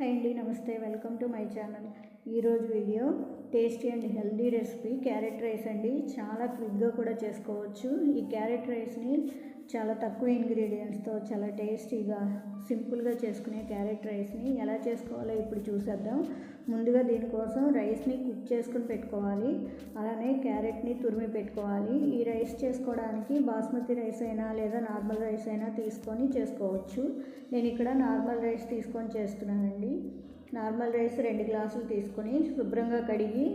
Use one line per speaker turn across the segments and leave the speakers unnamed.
Hi అండి నమస్తే welcome to my channel. ఈరోజు video tasty and healthy recipe. Carrot rice అండి. చాలా క్విక్గా కూడా చేసుకోవచ్చు. ఈ క్యారెట్ రైస్ని చాలా తక్కువ ఇంగ్రీడియంట్స్తో చాలా టేస్టీగా సింపుల్గా చేసుకునే క్యారెట్ రైస్ని ఎలా చేసుకోవాలో ఇప్పుడు చూసేద్దాం. ముందుగా దీనికోసం రైస్ని కుక్ చేసుకుని పెట్టుకోవాలి. అలానే క్యారెట్ని తురిమి పెట్టుకోవాలి. ఈ రైస్ చేసుకోవడానికి బాస్మతి రైస్ అయినా లేదా నార్మల్ రైస్ అయినా తీసుకొని చేసుకోవచ్చు. నేను ఇక్కడ నార్మల్ రైస్ తీసుకొని చేస్తున్నానండి. నార్మల్ రైస్ రెండు గ్లాసులు తీసుకొని శుభ్రంగా కడిగి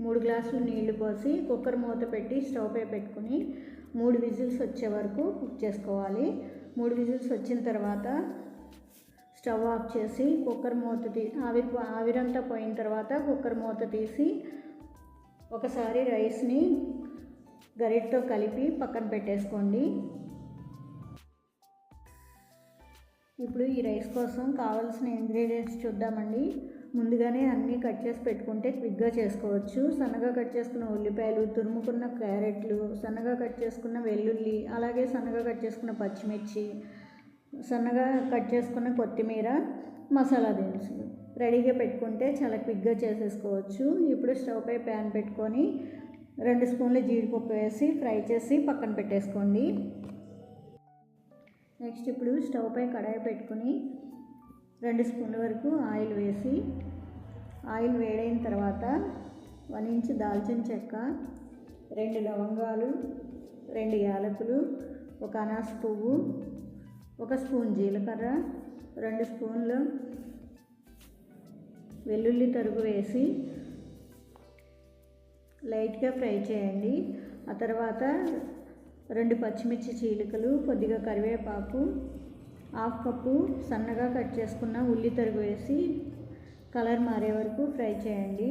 మూడు గ్లాసులు నీళ్ళు పోసి కుక్కర్ మూత పెట్టి స్టవ్ పై పెట్టుకుని మూడు విజిల్స్ వచ్చే వరకు కుక్ చేసుకోవాలి. మూడు విజిల్స్ వచ్చిన తర్వాత స్టవ్ ఆఫ్ చేసి కుక్కర్ మూత తీ ఆవిరి ఆవిరంతా పోయిన తర్వాత కుక్కర్ మూత తీసి ఒకసారి రైస్ని గరిటతో కలిపి పక్కన పెట్టేసుకోండి. ఇప్పుడు ఈ రైస్ కోసం కావాల్సిన ఇంగ్రీడియంట్స్ చూద్దామండి. ముందుగానే అన్నీ కట్ చేసి పెట్టుకుంటే క్విక్గా చేసుకోవచ్చు. సన్నగా కట్ చేసుకున్న ఉల్లిపాయలు తురుముకున్న క్యారెట్లు సన్నగా కట్ చేసుకున్న వెల్లుల్లి అలాగే సన్నగా కట్ చేసుకున్న పచ్చిమిర్చి సన్నగా కట్ చేసుకున్న కొత్తిమీర మసాలా దినుసులు రెడీగా పెట్టుకుంటే చాలా క్విక్గా చేసేసుకోవచ్చు. ఇప్పుడు స్టవ్ పై ప్యాన్ పెట్టుకొని రెండు స్పూన్ల జీడిపప్పు వేసి ఫ్రై చేసి పక్కన పెట్టేసుకోండి. నెక్స్ట్ ఇప్పుడు స్టవ్ పై కడాయి పెట్టుకుని రెండు స్పూన్ల వరకు ఆయిల్ వేసి ఆయిల్ వేడైన తర్వాత వన్ ఇంచ్ దాల్చిన చెక్క రెండు లవంగాలు రెండు యాలకులు ఒక అనాస పువ్వు ఒక స్పూన్ జీలకర్ర రెండు స్పూన్లు వెల్లుల్లి తరుగు వేసి లైట్గా ఫ్రై చేయండి. ఆ తర్వాత రెండు పచ్చిమిర్చి చీలికలు కొద్దిగా కరివేపాకు హాఫ్ కప్పు సన్నగా కట్ చేసుకున్న ఉల్లి తరుగు వేసి కలర్ మారే వరకు ఫ్రై చేయండి.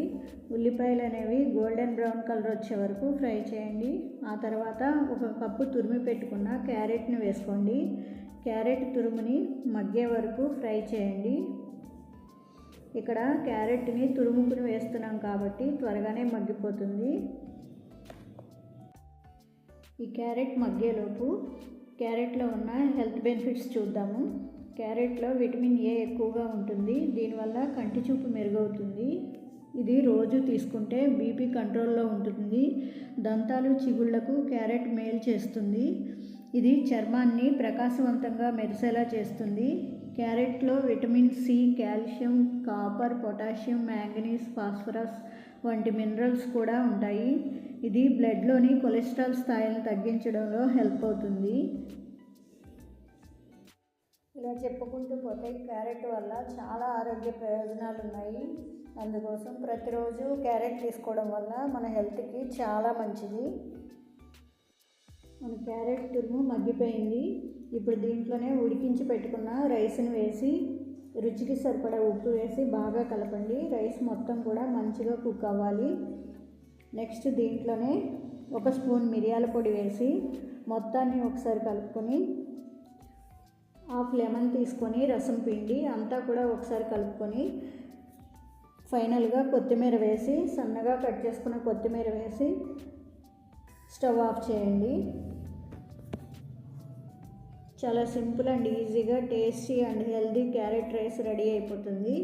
ఉల్లిపాయలు అనేవి గోల్డెన్ బ్రౌన్ కలర్ వచ్చే వరకు ఫ్రై చేయండి. ఆ తర్వాత ఒక కప్పు తురిమి పెట్టుకున్న క్యారెట్ని వేసుకోండి. క్యారెట్ తురుముని మగ్గే వరకు ఫ్రై చేయండి. ఇక్కడ క్యారెట్ని తురుముకుని వేస్తున్నాం కాబట్టి త్వరగానే మగ్గిపోతుంది. ఈ క్యారెట్ మగ్గేలోపు క్యారెట్లో ఉన్న హెల్త్ బెనిఫిట్స్ చూద్దాము. క్యారెట్లో విటమిన్ ఏ ఎక్కువగా ఉంటుంది. దీనివల్ల కంటి చూపు మెరుగవుతుంది. ఇది రోజు తీసుకుంటే బీపీ కంట్రోల్లో ఉంటుంది. దంతాలు చిగుళ్ళకు క్యారెట్ మేలు చేస్తుంది. ఇది చర్మాన్ని ప్రకాశవంతంగా మెరిసేలా చేస్తుంది. క్యారెట్లో vitamin C calcium copper potassium manganese phosphorus వంటి మినరల్స్ కూడా ఉంటాయి. ఇది బ్లడ్లోని కొలెస్ట్రాల్ స్థాయిలను తగ్గించడంలో హెల్ప్ అవుతుంది. ఇలా చెప్పుకుంటూ పోతే క్యారెట్ వల్ల చాలా ఆరోగ్య ప్రయోజనాలు ఉన్నాయి అందుకోసం ప్రతిరోజు క్యారెట్ తీసుకోవడం వల్ల మన హెల్త్కి చాలా మంచిది. మన క్యారెట్ తురుము మగ్గిపోయింది. ఇప్పుడు దీంట్లోనే ఉడికించి పెట్టుకున్న రైస్ని వేసి రుచికి సరిపడా ఉప్పు వేసి బాగా కలపండి. రైస్ మొత్తం కూడా మంచిగా కుక్ అవ్వాలి. నెక్స్ట్ దీంట్లోనే ఒక స్పూన్ మిరియాల పొడి వేసి మొత్తాన్ని ఒకసారి కలుపుకొని హాఫ్ లెమన్ తీసుకొని రసం పిండి అంతా కూడా ఒకసారి కలుపుకొని ఫైనల్గా కొత్తిమీర వేసి సన్నగా కట్ చేసుకున్న కొత్తిమీర వేసి స్టవ్ ఆఫ్ చేయండి. చాలా సింపుల్ అండ్ ఈజీగా tasty and healthy carrot rice ready అయిపోతుంది.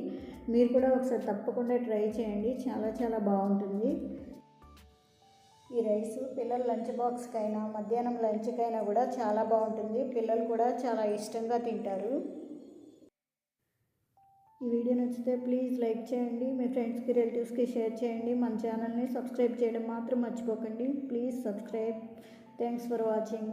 మీరు కూడా ఒకసారి తప్పకుండా ట్రై చేయండి. చాలా చాలా బాగుంటుంది. ఈ రైస్ పిల్లల లంచ్ బాక్స్కైనా మధ్యాహ్నం లంచ్కైనా కూడా చాలా బాగుంటుంది. పిల్లలు కూడా చాలా ఇష్టంగా తింటారు. ఈ వీడియో నచ్చితే ప్లీజ్ లైక్ చేయండి. మీ ఫ్రెండ్స్కి రిలేటివ్స్కి షేర్ చేయండి. మన ఛానల్ని సబ్స్క్రైబ్ చేయడం మాత్రం మర్చిపోకండి. Please subscribe. Thanks for watching.